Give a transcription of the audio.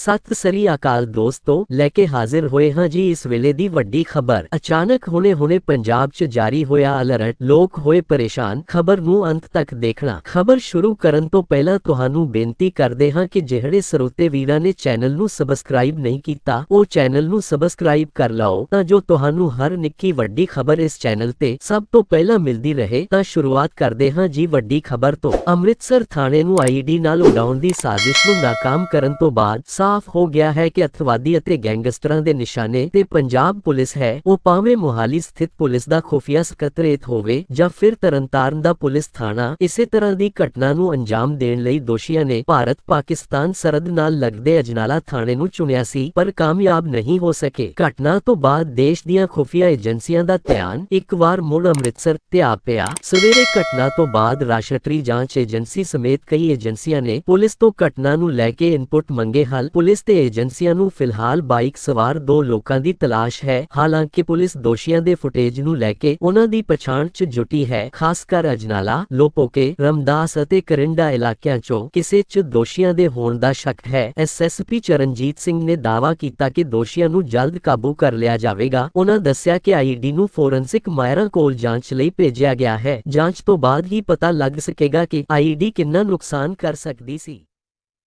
ਸਤਿ ਸ੍ਰੀ ਅਕਾਲ ਦੋਸਤੋ, ਲੈ ਕੇ ਹਾਜ਼ਰ ਹੋਏ ਹਾਂ ਜੀ ਇਸ ਵੇਲੇ ਦੀ ਵੱਡੀ ਖਬਰ। ਅਚਾਨਕ ਹੁਣੇ-ਹੁਣੇ ਪੰਜਾਬ 'ਚ ਜਾਰੀ ਹੋਇਆ ਅਲਰਟ ਲੋਕ ਹੋਏ ਪਰੇਸ਼ਾਨ, ਖਬਰ ਨੂੰ ਅੰਤ ਤੱਕ ਦੇਖਣਾ। ਖਬਰ ਸ਼ੁਰੂ ਕਰਨ ਤੋਂ ਪਹਿਲਾਂ ਤੁਹਾਨੂੰ ਬੇਨਤੀ ਕਰਦੇ ਹਾਂ ਕਿ ਜਿਹੜੇ ਸਰੋਤੇ ਵੀਰਾਂ ਨੇ ਚੈਨਲ ਨੂੰ ਸਬਸਕ੍ਰਾਈਬ ਨਹੀਂ ਕੀਤਾ, ਉਹ ਚੈਨਲ ਨੂੰ ਸਬਸਕ੍ਰਾਈਬ ਕਰ ਲਓ, ਤਾਂ ਜੋ ਤੁਹਾਨੂੰ ਹਰ ਨਿੱਕੀ ਵੱਡੀ ਖਬਰ ਇਸ ਚੈਨਲ ਤੇ ਸਭ ਤੋਂ ਪਹਿਲਾਂ ਮਿਲਦੀ ਰਹੇ। ਤਾਂ ਸ਼ੁਰੂਆਤ ਕਰਦੇ ਹਾਂ ਜੀ ਵੱਡੀ ਖਬਰ ਤੋਂ। ਅੰਮ੍ਰਿਤਸਰ ਥਾਣੇ ਨੂੰ ਆਈਡੀ ਨਾਲ ਉਡਾਉਣ ਦੀ ਸਾਜ਼ਿਸ਼ ਨੂੰ ਨਾਕਾਮ ਕਰਨ ਤੋਂ ਬਾਅਦ ਸਾਫ਼ ਹੋ ਗਿਆ ਹੈ ਕਿ ਅਤਵਾਦੀ ਅਤੇ ਗੈਂਗਸਟਰਾਂ ਦੇ ਨਿਸ਼ਾਨੇ ਤੇ ਪੰਜਾਬ ਪੁਲਿਸ ਹੈ, ਉਹ ਭਾਵੇਂ ਮੁਹਾਲੀ ਸਥਿਤ ਪੁਲਿਸ ਦਾ ਖੁਫੀਆ ਸਕੱਤਰੇਤ ਹੋਵੇ ਜਾਂ ਫਿਰ ਤਰਨਤਾਰਨ ਦਾ ਪੁਲਿਸ ਥਾਣਾ, ਇਸੇ ਤਰ੍ਹਾਂ ਦੀ ਘਟਨਾ ਨੂੰ ਅੰਜਾਮ ਦੇਣ ਲਈ ਦੋਸ਼ੀਆਂ ਨੇ ਭਾਰਤ ਪਾਕਿਸਤਾਨ ਸਰਹੱਦ ਨਾਲ ਲੱਗਦੇ ਅਜਨਾਲਾ ਥਾਣੇ ਨੂੰ ਚੁਣਿਆ ਸੀ, ਪਰ ਕਾਮਯਾਬ ਨਹੀਂ ਹੋ ਸਕੇ। ਘਟਨਾ ਤੋਂ ਬਾਅਦ ਦੇਸ਼ ਦੀਆਂ ਖੁਫੀਆ ਏਜੰਸੀਆਂ ਦਾ ਧਿਆਨ ਇੱਕ ਵਾਰ ਮੁੜ ਅੰਮ੍ਰਿਤਸਰ ਤੇ ਆ ਪਿਆ। ਸਵੇਰੇ ਘਟਨਾ ਤੋਂ ਬਾਅਦ ਰਾਸ਼ਟਰੀ ਜਾਂਚ ਏਜੰਸੀ ਸਮੇਤ ਕਈ ਏਜੰਸੀਆਂ ਨੇ ਪੁਲਿਸ ਤੋਂ ਘਟਨਾ ਨੂੰ ਲੈ ਕੇ ਇਨਪੁਟ ਮੰਗੇ ਹਲ ਪੁਲਿਸ ਤੇ ਏਜੰਸੀਆਂ ਨੂੰ ਫਿਲਹਾਲ ਬਾਈਕ ਸਵਾਰ ਦੋ ਲੋਕਾਂ ਦੀ ਤਲਾਸ਼ ਹੈ। ਹਾਲਾਂਕਿ ਪੁਲਿਸ ਦੋਸ਼ੀਆਂ ਦੇ ਫੁਟੇਜ ਨੂੰ ਲੈ ਕੇ ਉਹਨਾਂ ਦੀ ਪਛਾਣ 'ਚ ਜੁਟੀ ਹੈ। ਖਾਸ ਕਰ ਅਜਨਾਲਾ, ਲੋਪੋਕੇ, ਰਮਦਾਸ ਅਤੇ ਕਰਿੰਡਾ ਇਲਾਕਿਆਂ 'ਚੋਂ ਕਿਸੇ 'ਚ ਦੋਸ਼ੀਆਂ ਦੇ ਹੋਣ ਦਾ ਸ਼ੱਕ ਹੈ। ਐਸਐਸਪੀ ਚਰਨਜੀਤ ਸਿੰਘ ਨੇ ਦਾਅਵਾ ਕੀਤਾ ਕਿ ਦੋਸ਼ੀਆਂ ਨੂੰ ਜਲਦ ਕਾਬੂ ਕਰ ਲਿਆ ਜਾਵੇਗਾ। ਉਹਨਾਂ ਦੱਸਿਆ ਕਿ ਆਈਡੀ ਨੂੰ ਫੋਰੈਂਸਿਕ ਮਾਇਰਾਂ ਕੋਲ ਜਾਂਚ ਲਈ ਭੇਜਿਆ ਗਿਆ ਹੈ। ਜਾਂਚ ਤੋਂ ਬਾਅਦ ਹੀ ਪਤਾ ਲੱਗ ਸਕੇਗਾ ਕਿ ਆਈਡੀ ਕਿੰਨਾ ਨੁਕਸਾਨ ਕਰ ਸਕਦੀ ਸੀ।